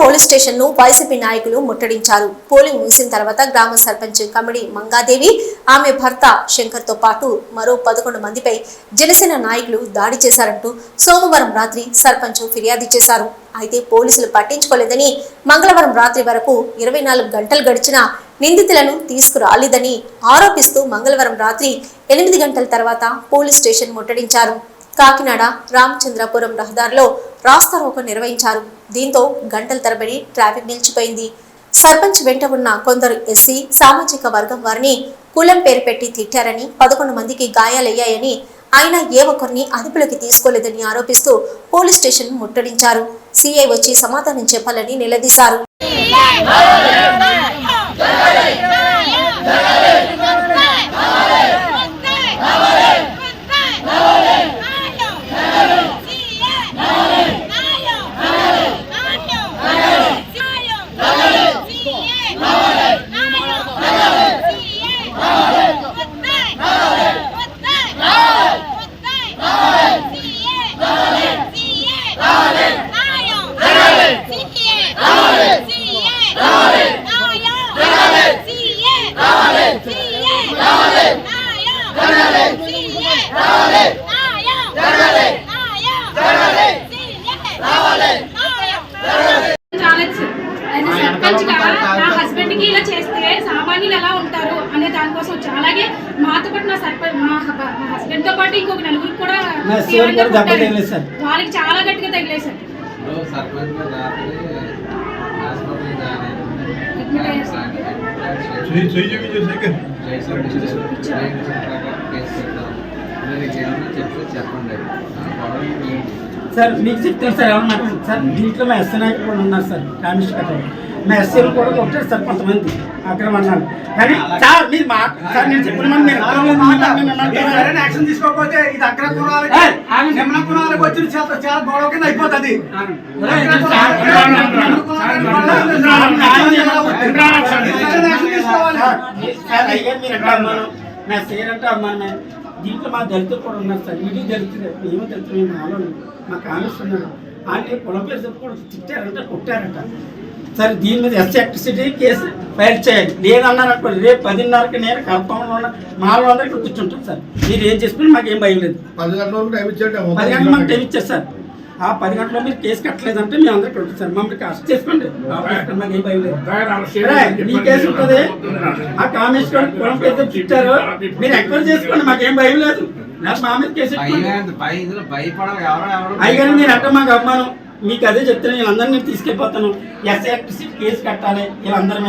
Police స్టేషన్ను YCP నాయకులు ముట్టడించారు. Polling ముగిసిన తర్వాత గ్రామ సర్పంచ్ కమిడి మంగాదేవి ఆమె భర్త శంకర్తో పాటు మరో పదకొండు మందిపై జనసేన నాయకులు దాడి చేశారంటూ సోమవారం రాత్రి సర్పంచ్ ఫిర్యాదు చేశారు. అయితే పోలీసులు పట్టించుకోలేదని మంగళవారం రాత్రి వరకు ఇరవై నాలుగు గంటలు గడిచినా నిందితులను తీసుకురాలేదని ఆరోపిస్తూ మంగళవారం రాత్రి ఎనిమిది గంటల తర్వాత పోలీస్ స్టేషన్ ముట్టడించారు. కాకినాడ రామచంద్రపురం రహదారిలో రాస్తారోకో నిర్వహించారు దీంతో గంటల తరబడి ట్రాఫిక్ నిలిచిపోయింది సర్పంచ్ వెంట ఉన్న కొందరు ఎస్సీ సామాజిక వర్గం వారిని కులం పేరు పెట్టి తిట్టారని పదకొండు మందికి గాయాలయ్యాయని ఆయన ఏ ఒక్కరిని అదుపులోకి తీసుకోలేదని ఆరోపిస్తూ పోలీస్ స్టేషన్ ముట్టడించారు సిఐ వచ్చి సమాధానం చెప్పాలని నిలదీశారు యాజ్ ఎ సర్పంచ్గా నా హస్బెండ్కి ఇలా చేస్తే సామాన్యులు ఎలా ఉంటారు అనే దానికోసం వచ్చా అలాగే మాతో పాటు నా సర్పంచ్ మా హస్బెండ్తో పాటు ఇంకొక నలుగురు కూడా. వాళ్ళకి చాలా గట్టిగా అయ్యారు సార్. చేసిన సార్ మీకు చెప్తాను సార్ ఏమన్నా సార్ దీంట్లో మా ఎస్సీ నాయకులు కూడా ఉన్నారు సార్ కానిస్ట్ కట్టారు మా ఎస్సీలు కూడా కొట్టారు సార్ కొంతమంది అక్కడ అన్నాను కానీ సార్ మీరు మా సార్ నేను చెప్పిన మాట మీరు యాక్షన్ తీసుకోకపోతే ఇది అగ్ర కులాలకి కులాలకు వచ్చిన చాలా చాలా గొడవ కింద అయిపోతుంది. తీసుకోవాలి. నా సేర్ అంటే అమ్మాను దీంట్లో మా దళితులు కూడా ఉన్నారు సార్. ఇది దళితులే. మేము దళితులు మాలో మా కాంగ్రెస్ ఉన్నారు. అంటే కులం పేరు చెప్పి కూడా తిట్టారంట కొట్టారంట. సరే దీని మీద ఎస్సీ ఎలక్ట్రిసిటీ కేసు ఫైల్ చేయాలి లేదన్నారు అనుకోండి రేపు పదిన్నరకి నేను కర్పంలో ఉన్న మాలో అందరికీ కూర్చుంటాను సార్. మీరు ఏం చేసుకుని మాకు ఏం భయం లేదు. పది గంటల టైం ఇచ్చారు సార్. ఆ పది గంటలో మీరు కేసు కట్టలేదంటే మేము అందరికి ఉంటుంది సార్. మమ్మల్ని అరెస్ట్ చేసుకోండి. ఆపరేషన్ మాకు ఏం భయం లేదు. రేయ్, మీ కేసు ఉంటుంది. ఆ కామేశ్వరం కులం చుట్టారు మీరు ఎంక్వైరీ చేసుకోండి మాకేం భయం లేదు. నాకు మా మీద కేసు అయ్యగారు మీరు అంటే మాకు అమ్మాను మీకు అదే చెప్తాను వీళ్ళందరినీ తీసుకెళ్ళిపోతాను. ఎస్ఐ కేసు కట్టాలి వీళ్ళందరి మీద.